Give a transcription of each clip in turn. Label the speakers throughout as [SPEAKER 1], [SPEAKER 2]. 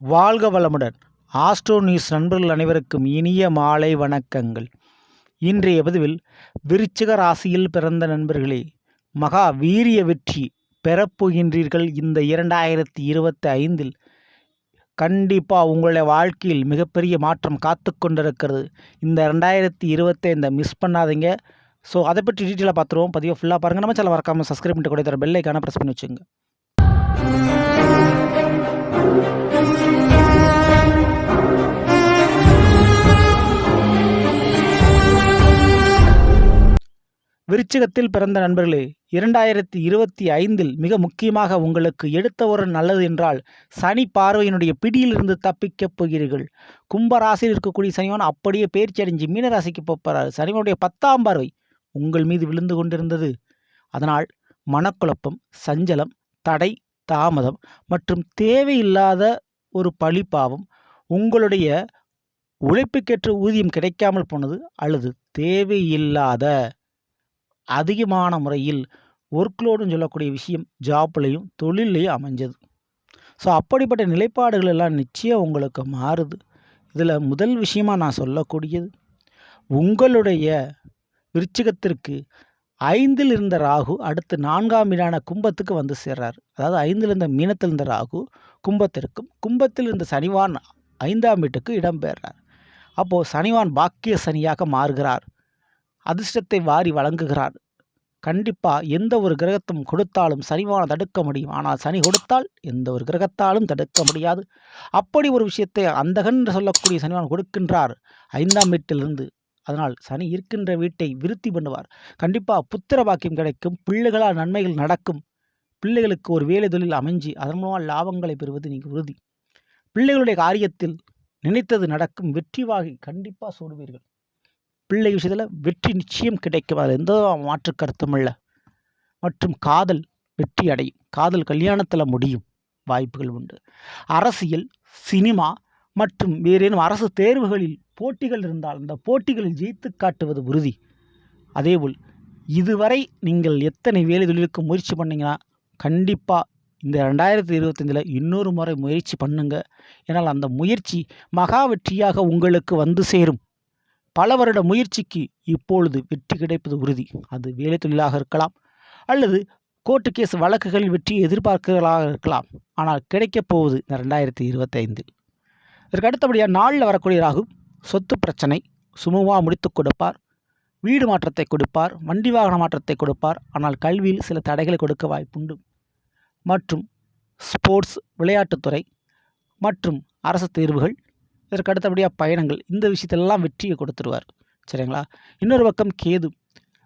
[SPEAKER 1] வாழ்க வளமுடன். Astro news நண்பர்கள் அனைவருக்கும் இனிய மாலை வணக்கங்கள். இன்றைய பதிவில் விருச்சிக ராசியில் பிறந்த நண்பர்களே மகா வீரிய வெற்றி பெறப்போகின்றீர்கள் இந்த இரண்டாயிரத்தி இருபத்தி ஐந்தில் கண்டிப்பாக உங்களுடைய வாழ்க்கையில் மிகப்பெரிய மாற்றம் காத்து கொண்டிருக்கிறது. இந்த ரெண்டாயிரத்தி இருபத்தைந்தை மிஸ் பண்ணாதீங்க. ஸோ அதை பற்றி டீட்டெயிலாக பார்த்துருவோம். பதிவை ஃபுல்லாக பாருங்கள் நம்ம சில மறக்காமல் சப்ஸ்கிரைப் பண்ணிட்டு கூட தர பெல்லைக்கான ப்ரெஸ் பண்ணி வச்சுங்க விருச்சிகத்தில் பிறந்த நண்பர்களே இரண்டாயிரத்தி இருபத்தி ஐந்தில் மிக முக்கியமாக உங்களுக்கு எடுத்த ஒரு நல்லது என்றால் சனி பார்வையினுடைய பிடியிலிருந்து தப்பிக்கப் போகிறீர்கள். கும்பராசியில் இருக்கக்கூடிய சனிவன் அப்படியே பயிற்சி அடைஞ்சு மீனராசிக்கு போகிறார் சனிவனுடைய பத்தாம் பார்வை உங்கள் மீது விழுந்து கொண்டிருந்தது. அதனால் மனக்குழப்பம் சஞ்சலம் தடை தாமதம் மற்றும் தேவையில்லாத ஒரு பழிப்பாவம் உங்களுடைய உழைப்புக்கேற்ற ஊதியம் கிடைக்காமல் போனது அல்லது தேவையில்லாத அதிகமான முறையில் ஒர்க்லோடுன்னு சொல்லக்கூடிய விஷயம் ஜாப்லேயும் தொழிலையும் அமைஞ்சது. ஸோ அப்படிப்பட்ட நிலைப்பாடுகள் எல்லாம் நிச்சயம் உங்களுக்கு மாறுது. இதில் முதல் விஷயமாக நான் சொல்லக்கூடியது உங்களுடைய விருச்சிகத்திற்கு ஐந்தில் இருந்த ராகு அடுத்து நான்காம் வீடான கும்பத்துக்கு வந்து சேர்றார். அதாவது ஐந்தில் இருந்த மீனத்தில் இருந்த ராகு கும்பத்திற்கும் கும்பத்தில் இருந்த சனிவான் ஐந்தாம் வீட்டுக்கு இடம்பெறார் அப்போது சனிவான் பாக்கிய சனியாக மாறுகிறார். அதிர்ஷ்டத்தை வாரி வழங்குகிறார். கண்டிப்பாக எந்த ஒரு கிரகத்தும் கொடுத்தாலும் சனிவான தடுக்க முடியும். ஆனால் சனி கொடுத்தால் எந்த ஒரு கிரகத்தாலும் தடுக்க முடியாது. அப்படி ஒரு விஷயத்தை அந்தகன் என்று சொல்லக்கூடிய சனிவான் கொடுக்கின்றார். ஐந்தாம் வீட்டிலிருந்து. அதனால் சனி இருக்கின்ற வீட்டை விருத்தி பண்ணுவார். கண்டிப்பாக புத்திர பாக்கியம் கிடைக்கும். பிள்ளைகளால் நன்மைகள் நடக்கும். பிள்ளைகளுக்கு ஒரு வேலை தொழில் அமைஞ்சு அதன் மூலமாக லாபங்களை பெறுவது நீங்கள் உறுதி. பிள்ளைகளுடைய காரியத்தில் நினைத்தது நடக்கும். வெற்றிவாகி கண்டிப்பாக சூடுவீர்கள். பிள்ளை விஷயத்தில் வெற்றி நிச்சயம் கிடைக்கும். அதில் எந்த மாற்று கருத்தும் இல்லை. மற்றும் காதல் வெற்றி அடையும். காதல் கல்யாணத்தில் முடியும். வாய்ப்புகள் உண்டு. அரசியல் சினிமா மற்றும் வேறேனும் அரசு தேர்வுகளில் போட்டிகள் இருந்தால் அந்த போட்டிகளில் ஜெயித்து காட்டுவது உறுதி. அதேபோல் இதுவரை நீங்கள் எத்தனை வேலை தொழிலுக்கு முயற்சி பண்ணீங்கன்னா கண்டிப்பாக இந்த ரெண்டாயிரத்தி இருபத்தஞ்சில் இன்னொரு முறை முயற்சி பண்ணுங்க. ஏன்னால் அந்த முயற்சி மகா வெற்றியாக உங்களுக்கு வந்து சேரும். பல வருட முயற்சிக்கு இப்பொழுது வெற்றி கிடைப்பது உறுதி. அது வேலை தொழிலாக இருக்கலாம் அல்லது கோர்ட்டு கேஸ் வழக்குகளில் வெற்றியை எதிர்பார்க்கிறதாக இருக்கலாம். ஆனால் கிடைக்கப் போவது இந்த ரெண்டாயிரத்தி இருபத்தைந்தில். இதற்கு அடுத்தபடியாக நாளில் வரக்கூடிய ராகு சொத்து பிரச்சனை சுமூகமாக முடித்து கொடுப்பார் வீடு மாற்றத்தை கொடுப்பார் வண்டி வாகன மாற்றத்தை கொடுப்பார். ஆனால் கல்வியில் சில தடைகளை கொடுக்க வாய்ப்புண்டு. மற்றும் ஸ்போர்ட்ஸ் விளையாட்டுத்துறை மற்றும் அரசு தேர்வுகள் இதற்கு அடுத்தபடியாக பயணங்கள். இந்த விஷயத்தெல்லாம் வெற்றியை கொடுத்துருவார். சரிங்களா? இன்னொரு பக்கம் கேது.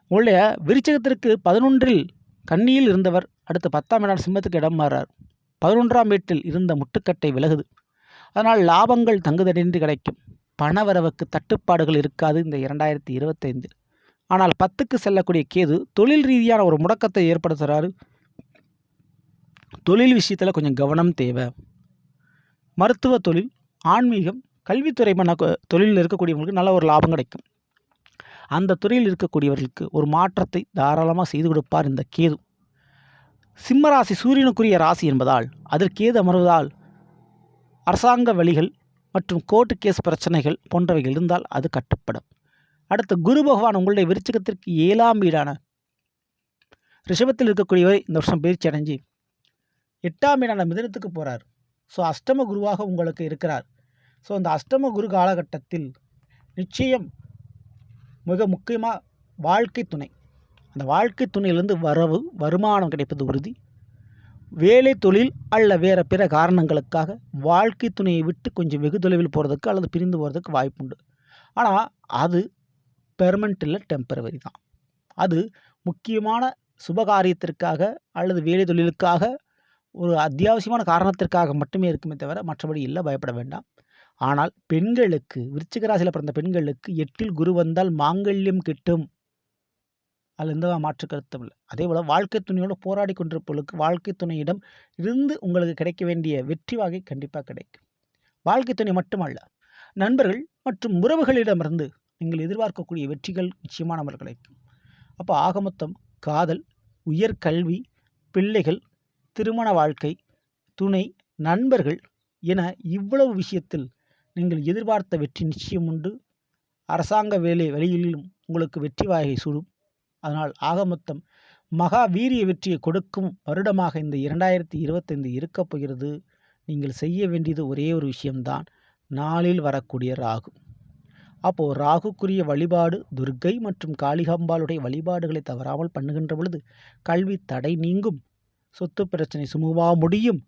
[SPEAKER 1] உங்களுடைய விருச்சகத்திற்கு பதினொன்றில் கன்னியில் இருந்தவர் அடுத்து பத்தாம் இடம் சிம்மத்துக்கு இடம் மாறார். பதினொன்றாம் வீட்டில் இருந்த முட்டுக்கட்டை விலகுது. அதனால் லாபங்கள் தங்குதடின்றி கிடைக்கும். பணவரவுக்கு தட்டுப்பாடுகள் இருக்காது இந்த இரண்டாயிரத்தி இருபத்தைந்து. ஆனால் பத்துக்கு செல்லக்கூடிய கேது தொழில் ரீதியான ஒரு முடக்கத்தை ஏற்படுத்துகிறாரு தொழில் விஷயத்தில் கொஞ்சம் கவனம் தேவை. மருத்துவ தொழில் ஆன்மீகம் கல்வித்துறை பண்ண தொழிலில் இருக்கக்கூடியவங்களுக்கு நல்ல ஒரு லாபம் கிடைக்கும். அந்த துறையில் இருக்கக்கூடியவர்களுக்கு ஒரு மாற்றத்தை தாராளமாக செய்து கொடுப்பார் இந்த கேது. சிம்மராசி சூரியனுக்குரிய ராசி என்பதால் அதற்கேது அமர்வதால் அரசாங்க வழிகள் மற்றும் கோர்ட்டு கேஸ் பிரச்சனைகள் போன்றவைகள் இருந்தால் அது கட்டுப்படும். அடுத்து குரு பகவான் உங்களுடைய விருச்சகத்திற்கு ஏழாம் வீடான ரிஷபத்தில் இருக்கக்கூடியவர் இந்த வருஷம் பயிற்சி அடைஞ்சு எட்டாம் வீடான மிதனத்துக்கு போகிறார் ஸோ அஷ்டம குருவாக உங்களுக்கு இருக்கிறார். ஸோ இந்த அஷ்டம குரு காலகட்டத்தில் நிச்சயம் மிக முக்கியமாக வாழ்க்கை துணை. அந்த வாழ்க்கை துணையிலிருந்து வரவு வருமானம் கிடைப்பது உறுதி. வேலை தொழில் அல்ல வேறு பிற காரணங்களுக்காக வாழ்க்கை துணையை விட்டு கொஞ்சம் வெகு தொலைவில் போகிறதுக்கு அல்லது பிரிந்து போகிறதுக்கு வாய்ப்புண்டு. ஆனால் அது பெர்மனண்ட் இல்லை டெம்பரவரி தான். அது முக்கியமான சுபகாரியத்திற்காக அல்லது வேலை தொழிலுக்காக ஒரு அத்தியாவசியமான காரணத்திற்காக மட்டுமே இருக்குமே தவிர மற்றபடி இல்லை பயப்பட வேண்டாம். ஆனால் பெண்களுக்கு விருச்சிக ராசியில் பிறந்த பெண்களுக்கு எட்டில் குரு வந்தால் மாங்கல்யம் கிட்டும். அதில் எந்த மாற்று கருத்தும் இல்லை. அதே போல் வாழ்க்கை துணையோடு போராடி கொண்டிருப்பவர்களுக்கு வாழ்க்கை துணையிடம் இருந்து உங்களுக்கு கிடைக்க வேண்டிய வெற்றி வகை கண்டிப்பாக கிடைக்கும். வாழ்க்கை துணை மட்டுமல்ல நண்பர்கள் மற்றும் உறவுகளிடமிருந்து நீங்கள் எதிர்பார்க்கக்கூடிய வெற்றிகள் நிச்சயமானவர்கள் கிடைக்கும். அப்போ ஆகமொத்தம் காதல் உயர்கல்வி பிள்ளைகள் திருமண வாழ்க்கை துணை நண்பர்கள் என இவ்வளவு விஷயத்தில் நீங்கள் எதிர்பார்த்த வெற்றி நிச்சயம் உண்டு. அரசாங்க வேலை வழியிலும் உங்களுக்கு வெற்றி வாயை சூடும். அதனால் ஆக மொத்தம் மகா வீரிய வெற்றியை கொடுக்கும் வருடமாக இந்த இரண்டாயிரத்தி இருபத்தைந்து இருக்கப் போகிறது. நீங்கள் செய்ய வேண்டியது ஒரே ஒரு விஷயம்தான். நாளில் வரக்கூடிய ராகு. அப்போது ராகுக்குரிய வழிபாடு துர்க்கை மற்றும் காளிகாம்பாளுடைய வழிபாடுகளை தவறாமல் பண்ணுகின்ற பொழுது கல்வி தடை நீங்கும். சொத்து பிரச்சனை சுமூகமாக முடியும்.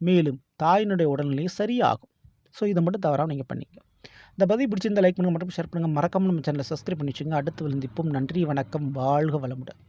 [SPEAKER 1] மேலும் தாயினுடைய உடல்நிலை சரியாகும். ஸோ இதை மட்டும் தவறாமல் நீங்கள் பண்ணிங்க இந்த பதிவு பிடிச்சிருந்த லைக் பண்ணுங்கள் மற்றும் ஷேர் பண்ணுங்கள் மறக்காமல் நம்ம சேனலை சப்ஸ்கிரைப் பண்ணி வச்சுங்க அடுத்து விழுந்திப்போம் நன்றி வணக்கம். வாழ்க வளமுடன்.